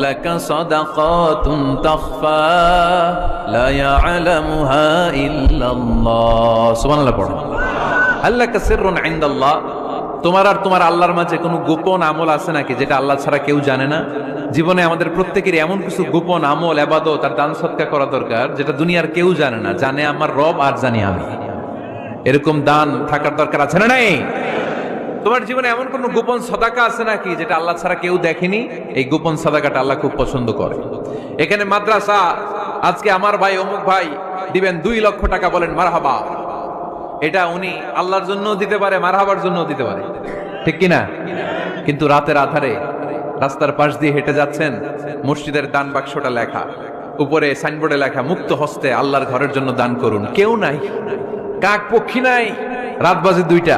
لك صدقات تخفى لا يعلمها إلا الله سبحان الله পড়ো هل لك سر عند الله তোমার আর তোমার আল্লাহর মাঝে কোনো গোপন আমল আছে নাকি যেটা আল্লাহ ছাড়া কেউ জানে না জীবনে আমাদের প্রত্যেকেরই এমন কিছু গোপন আমল এবাদত আর দান সৎকা করা দরকার যেটা দুনিয়ার কেউ জানে না জানে আমার রব আর জানি আমি এরকম দান থাকার দরকার আছে না নাই তোমার জীবনে এমন কোন গোপন সদাকা আছে নাকি যেটা আল্লাহ ছাড়া কেউ দেখেনি? এই গোপন সদাকাটা আল্লাহ খুব পছন্দ করে। এখানে মাদ্রাসা, আজকে আমার ভাই অমুক ভাই দিবেন দুই লক্ষ টাকা বলেন মারহাবা। এটা উনি আল্লাহর জন্য দিতে পারে, মারহাবার জন্য দিতে পারে। ঠিক কিনা? কিন্তু রাতের আধারে রাস্তার পাশ দিয়ে হেঁটে যাচ্ছেন, মসজিদের দান বাক্সটা লেখা। উপরে সাইনবোর্ডে লেখা, মুক্ত হস্তে আল্লাহর ঘরের জন্য দান করুন। কেউ নাই কাক পক্ষী নাই, রাত বাজে দুইটা।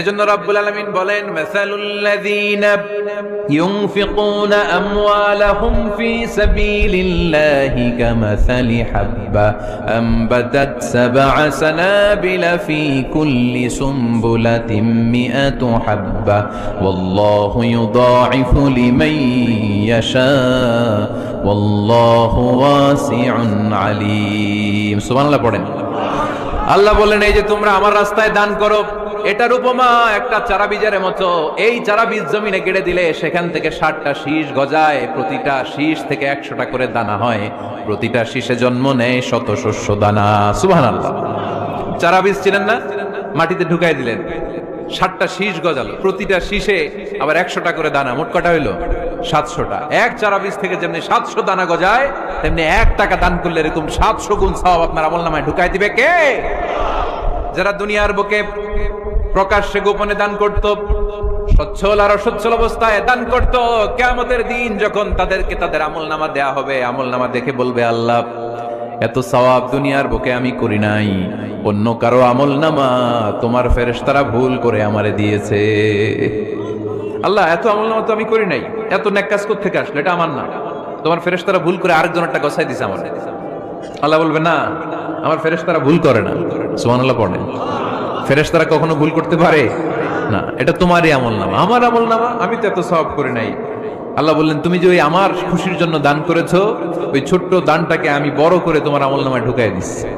এজন্য রব্বুল আলামিন বলেন, মাসালুল্লাযীনা ইউনফিকুনা আমওয়ালাহুম ফি সাবিলিল্লাহি কামাসালি হাব্বা আমবাতাত সাবআ সানাবিলা ফি কুল্লি সুম্বুলাতিন মিআতু হাব্বা, ওয়াল্লাহু ইউদাঈফু লিমান ইয়াশা, ওয়াল্লাহু ওয়াসিউন আলীম। সুবহানাল্লাহ পড়েন। আল্লাহ বলেন এই যে তোমরা আমার রাস্তায় দান করো এটার উপমা একটা চারা বীজের মতো। এই চারা বীজ জমিনে গেড়ে দিলে সেখান থেকে ষাটটা শীষ গজায়, প্রতিটা শীষ থেকে একশোটা করে দানা হয়। প্রতিটা শীষে জন্ম নেয় শত শস্য দানা। সুবাহান আল্লাহ চারা বীজ ছিলেন না? মাটিতে ঢুকাই দিলেন। ষাটটা শীষ গজালো। প্রতিটা শীষে আবার একশোটা করে দানা। মোট কটা হইল? সাতশোটা। এক চারা বীজ থেকে যেমনি সাতশো দানা গজায়, তেমনি এক টাকা দান করলে এরকম সাতশো গুণ সব আপনার আমল নামায় ঢুকাই দিবে কে? যারা দুনিয়ার বুকে প্রকাশ্যে গোপনে দান করত, সচ্ছল আর অসচ্ছল অবস্থায় দান করত। কেমতের দিন যখন তাদেরকে তাদের আমল নামা দেয়া হবে আমল নামা দেখে বলবে, আল্লাহ, এত সওয়াব দুনিয়ার বুকে আমি করি নাই। অন্য কারও আমল নামা তোমার ফেরেশতারা ভুল করে আমারে দিয়েছে। আল্লাহ, এত আমল নামা তো আমি করি নাই। এত নেক কাজ থেকে আসলো? এটা আমার না। তোমার ফেরেশতারা ভুল করে আরেকজনেরটা গসাই দিছে আমার। আল্লাহ বলবে, না, আমার ফেরেশতারা ভুল করে না। সুবহানাল্লাহ পড়ে ফেরেশতারা কখনো ভুল করতে পারে? না, এটা তোমারই আমল নামা। আমার আমল নামা? আমি তো এত সওয়াব করি নাই। আল্লাহ বললেন, তুমি যে ওই আমার খুশির জন্য দান করেছ, ওই ছোট্ট দানটাকে আমি বড় করে তোমার আমল নামায় ঢুকাই দিচ্ছি।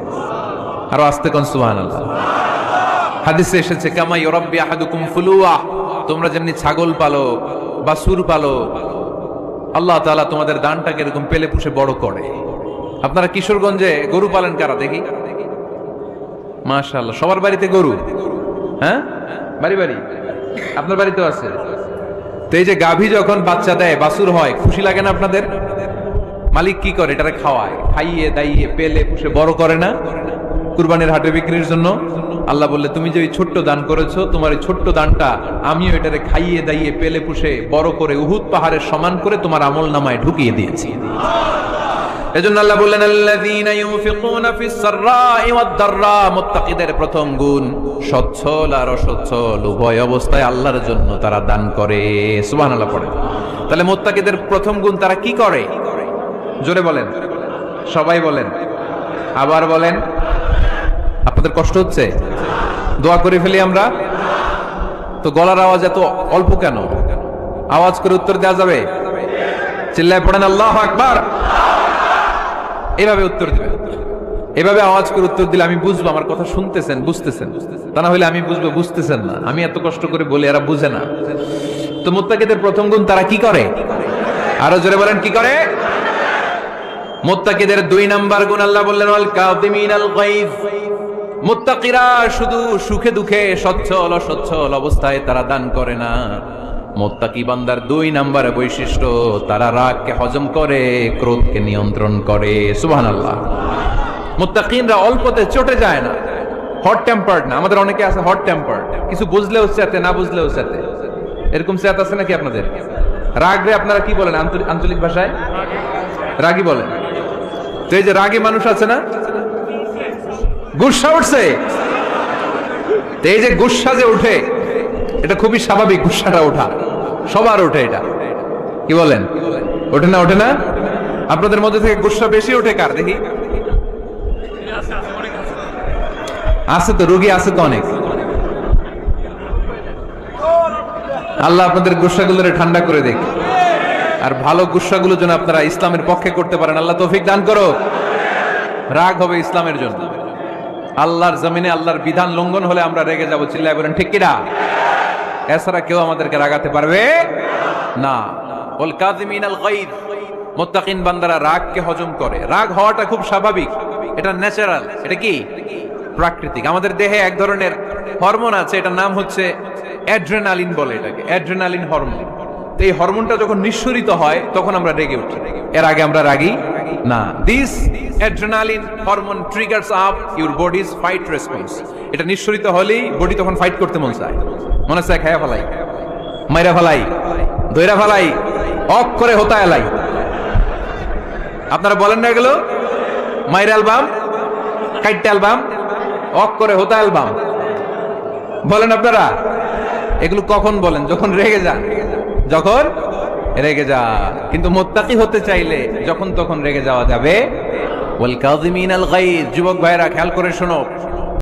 আরও আস্তে কোন সুবহান আল্লাহ হাদিসে এসেছে কামা ইউরাব্বি আহাদুকুম ফুলুয়া। তোমরা যেমনি ছাগল পালো বা সুর পালো, আল্লাহ তাআলা তোমাদের দানটাকে এরকম পেলে পুষে বড় করে। আপনারা কিশোরগঞ্জে গরু পালেন কারা দেখি? মাশাআল্লাহ। সবার বাড়িতে গরু? হ্যাঁ? বাড়ি বাড়ি। আপনার বাড়িতেও আছে। তো এই যে গাভী যখন বাচ্চা দেয় বাসুর হয়, খুশি লাগে না আপনাদের? মালিক কি করে? এটারে খাওয়ায়, খাইয়ে, দাইয়ে, পেলে, পুষে, বড় করে না? কুরবানির হাটে বিক্রির জন্য? আল্লাহ বললে, তুমি যে ওই ছোট্ট দান করেছ, তোমার এই ছোট্ট দানটা আমিও এটারে খাইয়ে, দাইয়ে, পেলে, পুষে, বড় করে, উহুদ পাহাড়ের সমান করে তোমার আমল নামায় ঢুকিয়ে দিয়েছি। এজন্য আল্লাহ বললেন, আল্লাযীনা ইউনফিকুনা ফিস সাররাই ওয়াদ দাররা মুত্তাকিদের প্রথম গুণ, সচ্ছল আর অসচ্ছল, উভয় অবস্থায় আল্লাহর জন্য তারা দান করে। সুবহানাল্লাহ পড়ে। তাহলে মুত্তাকিদের প্রথম গুণ তারা কি করে? জোরে বলেন। সবাই বলেন। আবার বলেন। আপনাদের কষ্ট হচ্ছে? দোয়া করে ফেলি আমরা? তো গলার আওয়াজ এত অল্প কেন? আওয়াজ করে উত্তর দেওয়া যাবে? চিল্লায় পড়েন, আল্লাহ আকবার এভাবে উত্তর দিবেন এভাবে আওয়াজ করে উত্তর দিলে আমি বুঝব আমার কথা শুনতেছেন, বুঝতেছেন। তা না হলে আমি বুঝব বুঝতেছেন না। আমি এত কষ্ট করে বলি, এরা বুঝে না। তো মোত্তাকিদের প্রথম গুণ তারা কি করে? আরও জোরে বলেন, কি করে? মোত্তাকিদের দুই নাম্বার গুণ আল্লাহ বললেন, ওয়াল কাযিমিন আল গায়জ মুত্তাকিরা শুধু সুখে দুঃখে সচ্ছল অসচ্ছল অবস্থায় তারা দান করে না। মোত্তাকি বান্দার দুই নাম্বার বৈশিষ্ট্য, তারা রাগকে হজম করে, ক্রোধকে নিয়ন্ত্রণ করে। সুবহানাল্লাহ। মুত্তাকিনরা অল্পতে চটে যায় না। হট টেম্পার্ড না। আমাদের অনেকে আছে হট টেম্পার্ড কিছু বুঝলেও চেতে না বুঝলেও চেতে এরকম চেত আছে নাকি আপনাদের? রাগরে আপনারা কি বলেন আঞ্চলিক ভাষায়? রাগী বলেন। তো এই যে রাগী মানুষ আছে না? গুসা উঠছে। এই যে গুসা যে উঠে এটা খুবই স্বাভাবিক গুসাটা ওঠা। সবার ওঠে এটা। কি বলেন? ওঠে না ওঠে না? আপনাদের মধ্যে থেকে গুসা বেশি ওঠে কার? দেখি। আছে তো, রুগী আছে তো অনেক। আল্লাহ আপনাদের গুসাগুলোরে ঠান্ডা করে দেখ আর ভালো গুসাগুলো যেন আপনারা ইসলামের পক্ষে করতে পারেন, আল্লাহ তৌফিক দান করো। রাগ হবে ইসলামের জন্য। আল্লাহর জমিনে আল্লাহর বিধান লঙ্ঘন হলে আমরা রেগে যাব, চিল্লায় বলেন, ঠিক কিনা? এছাড়া কেউ আমাদেরকে রাগাতে পারবে না। বল কাজিমিন আল গাইদ মুত্তাকিন বান্দারা রাগকে হজম করে। রাগ হওয়াটা খুব স্বাভাবিক, এটা ন্যাচারাল, এটা কি? প্রাকৃতিক। আমাদের দেহে এক ধরনের হরমোন আছে, এটার নাম হচ্ছে অ্যাড্রেনালিন বলে এটাকে, অ্যাড্রেনালিন হরমোন। এই হরমোনটা যখন নিঃসরিত হয়, তখন আমরা রেগে উঠি। এর আগে আমরা রাগি? না। This adrenaline hormone triggers up your body's fight response এটা নিঃসরিত হলেই বডি তখন ফাইট করতে মন চায়। মনে চায় খায়া ফেলাই। মাইরা ফেলাই। দইরা ফেলাই। অক করে হোতা এলাই আপনারা বলেন না এগুলো? মাইরা অ্যালবাম? কাইটটা অ্যালবাম? অক করে হোতা অ্যালবাম। বলেন আপনারা? এগুলো কখন বলেন? যখন রেগে যান। যখন রেগে যা। কিন্তু মোত্তাকি হতে চাইলে যখন তখন রেগে যাওয়া যাবে। যুবক ভাইরা খেয়াল করে শোনো।